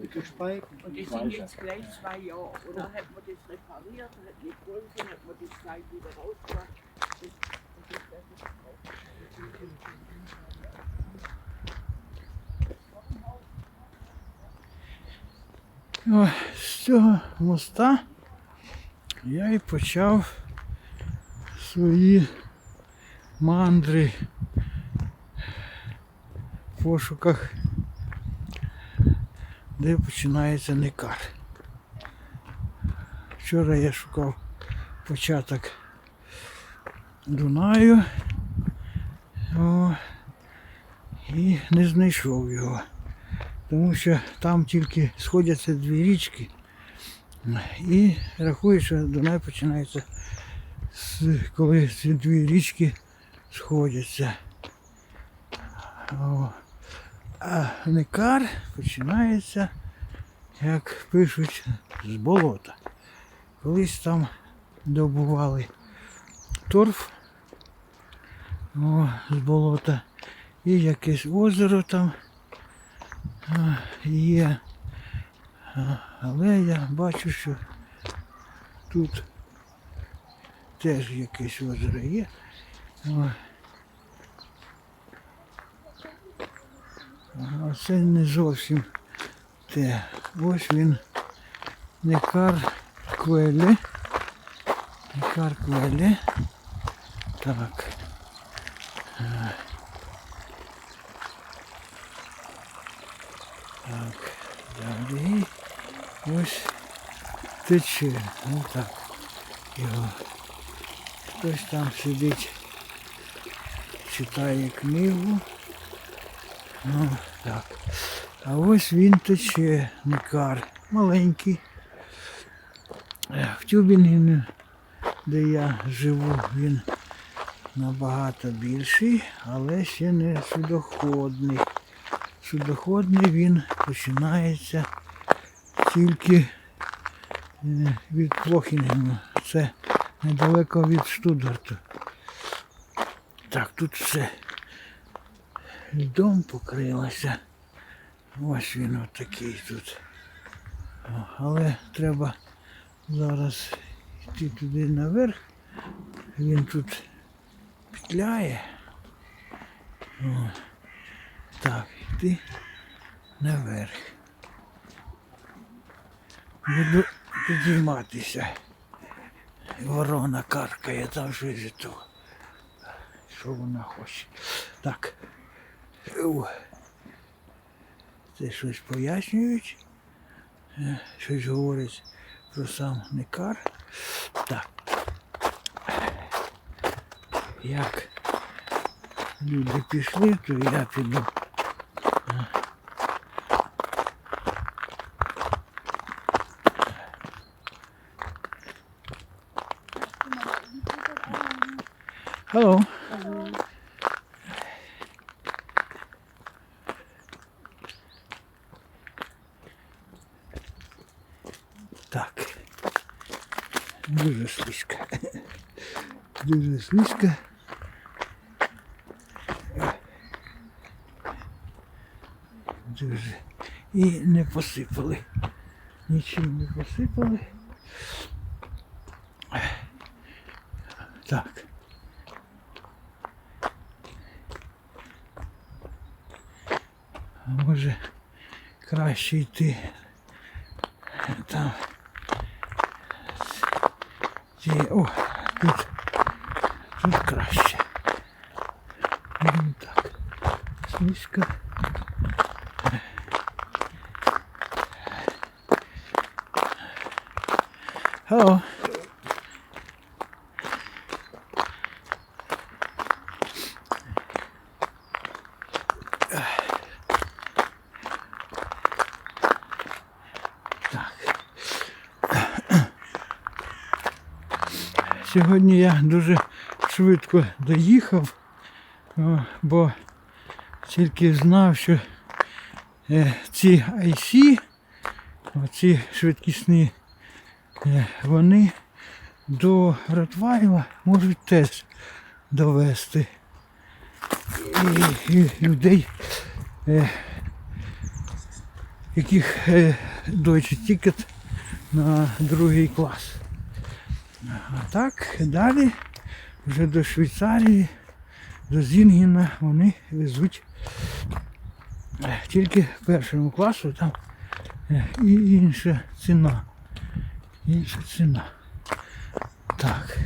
Mit den Spalten. Und die sind jetzt gleich zwei Jahre. Und dann hat man das repariert, hat nicht geholfen, hat man das gleich wieder rausgebracht. Das- und das wird jetzt drauf. О, з цього моста Я і почав свої мандри в пошуках, де починається Некар. Вчора я шукав початок Дунаю о, і не знайшов його тому що там тільки сходяться дві річки. І рахую, що Дунай починається, з, коли ці дві річки сходяться. О. А Некар починається, як пишуть, з болота. Колись там добували торф о, з болота і якесь озеро там є. Але я бачу, що тут теж якесь озеро є. А це не зовсім те. Ось він Некар Квелі. Некар Квелі. Так. Так, далі. Ось тече. Ну так. Його. Хтось там сидить, читає книгу. Ну, так. А ось він тече, Никар. Маленький. Е, В Тюбінгені, де я живу, він набагато більший, але ще не судоходний судоходний він починається тільки е, від Плохінгена. Це недалеко від Штутгарту. Так, тут все льдом покрилося. Ось він отакий тут. Але треба зараз йти туди наверх. Він тут петляє. О. Так, йти наверх. Буду підійматися. Ворона каркає, там щось і то. Що вона хоче? Так. Це щось пояснюють. Е, Щось говорять про сам Некар. Так. Як люди пішли, то я піду. Hello. Так. Дуже слизько. Дуже слизько. Дуже. І не посипали. Нічим не посипали. Так. Може краще йти там. О, тут, тут краще. Ну так. Слизько. Hello. Так. Сьогодні я дуже швидко доїхав, бо тільки знав, що е, ці IC, оці швидкісні, е, вони до Ротвайла можуть теж довести. І, і людей, е, яких е, Deutsche Ticket на другий клас. А так, далі вже до Швейцарії, до Зінгіна вони везуть е, тільки першому класу, там е, і інша ціна. Інша ціна. Так.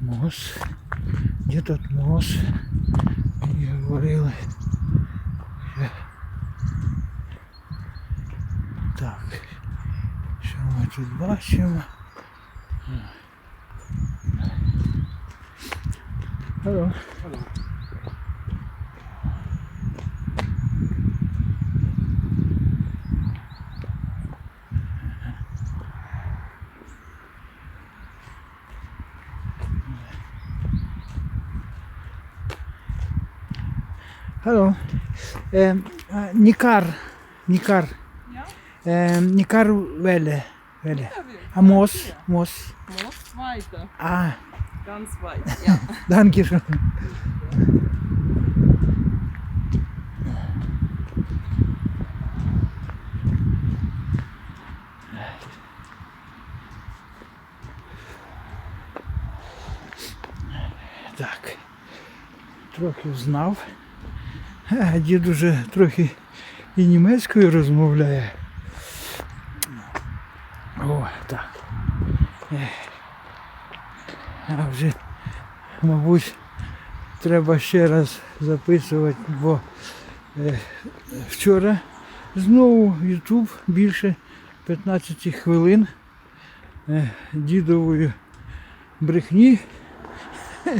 Мос. Де тут мос? Мені говорили. Е. Так. Що ми тут бачимо? Hello. Hello. Hello. Um, uh, Nikar. Nikar. Yeah? Um, Nikar Welle. Welle. Ja, wir- Ah, Moos. Hier. Moos. Weiter. Ah, Ganz weit. Ja. danke schön. Так. Трохи знав. Дід уже трохи і німецькою розмовляє. О, так. Ех. А вже, мабуть, треба ще раз записувати, бо е, вчора знову YouTube більше 15 хвилин е, дідової брехні.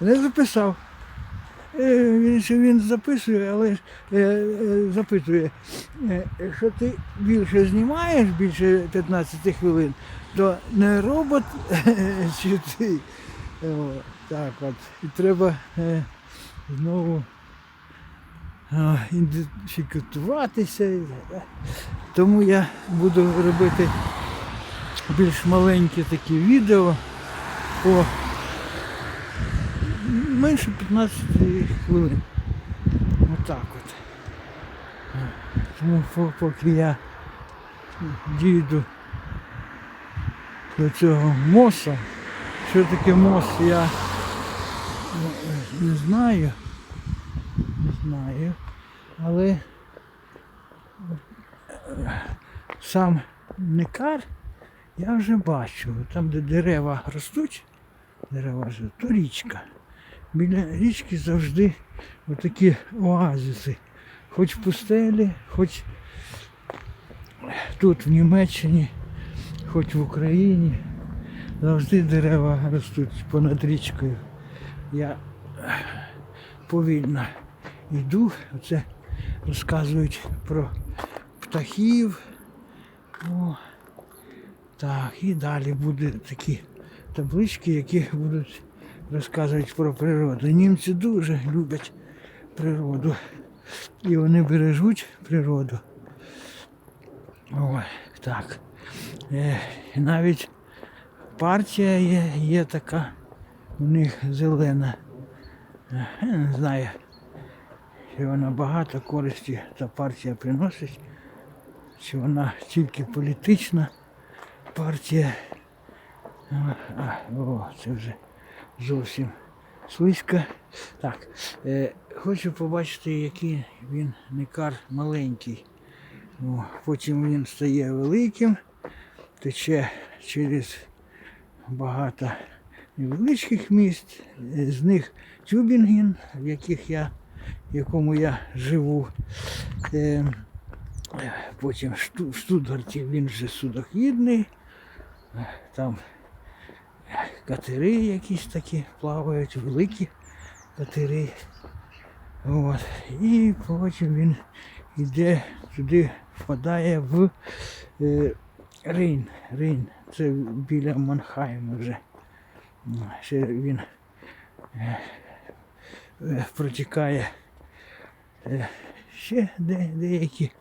Не записав. Е, Він, записує, але запитує, е, що ти більше знімаєш, більше 15 хвилин, то не робот чи ти. Так от. І треба е, знову е, ідентифікуватися. е, Тому я буду робити більш маленькі такі відео по менше 15 хвилин. Отак от. Тому по- поки я дійду до цього моса, що таке мос, я ну, не знаю. Не знаю. Але е, сам некар я вже бачу. Там, де дерева ростуть, дерева ж, то річка. Біля річки завжди отакі оазиси. Хоч в пустелі, хоч тут в Німеччині, хоч в Україні. Завжди дерева ростуть понад річкою. Я повільно йду, оце розказують про птахів. О, так, і далі будуть такі таблички, які будуть розказують про природу. Німці дуже люблять природу. І вони бережуть природу. Ой, так. Е, навіть партія є, є така у них зелена. Е, Я не знаю, чи вона багато користі та партія приносить, чи вона тільки політична партія. А, а, о, це вже зовсім слизько. Так, е, хочу побачити, який він некар маленький. О, потім він стає великим, тече через багато невеличких міст, е, з них Тюбінген, в яких я, в якому я живу. Е, потім в Штутгарті він вже судохідний. Е, Там катери якісь такі плавають, великі катери. От. І потім він йде туди, впадає в е, Рейн. Рейн. Це біля Манхайма вже. Ще він е, е, протікає е, ще де, деякі.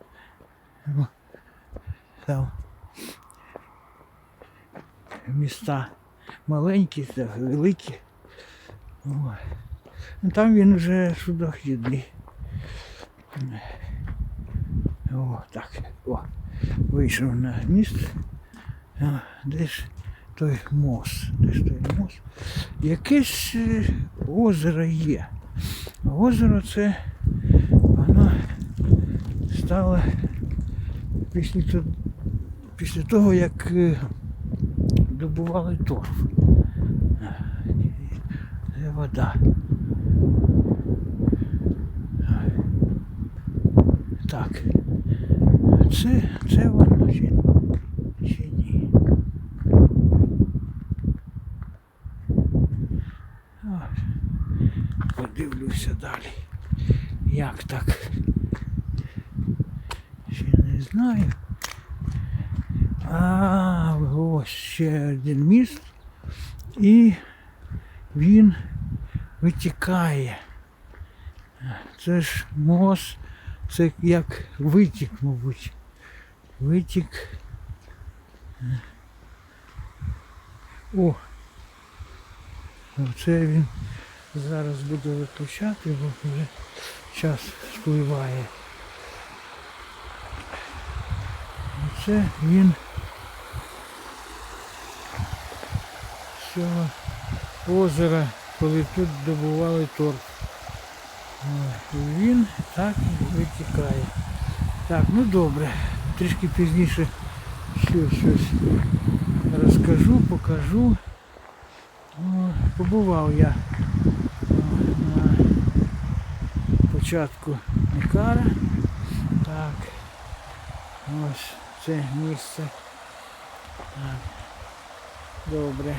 Там міста маленькі великі. О. Ну, Там він вже судохідний. О, так. О, вийшов на міст. О, де ж той мост? Де ж той мост? Якесь е, озеро є. Озеро це воно стало після того, як е, добували торф. Це вода. Так. Це, це воно чи, чи ні? Подивлюся далі. Як так? Ще не знаю. А, ось ще один міст. І він витікає. Це ж мост, це як витік, мабуть. Витік. О! Оце він зараз буде виключати, бо вже час спливає. Оце він цього озера, коли тут добували торф. Він так витікає. Так, ну добре. Трішки пізніше ще щось розкажу, покажу. Побував я на початку Никара. Так. Ось це місце. Так. Добре.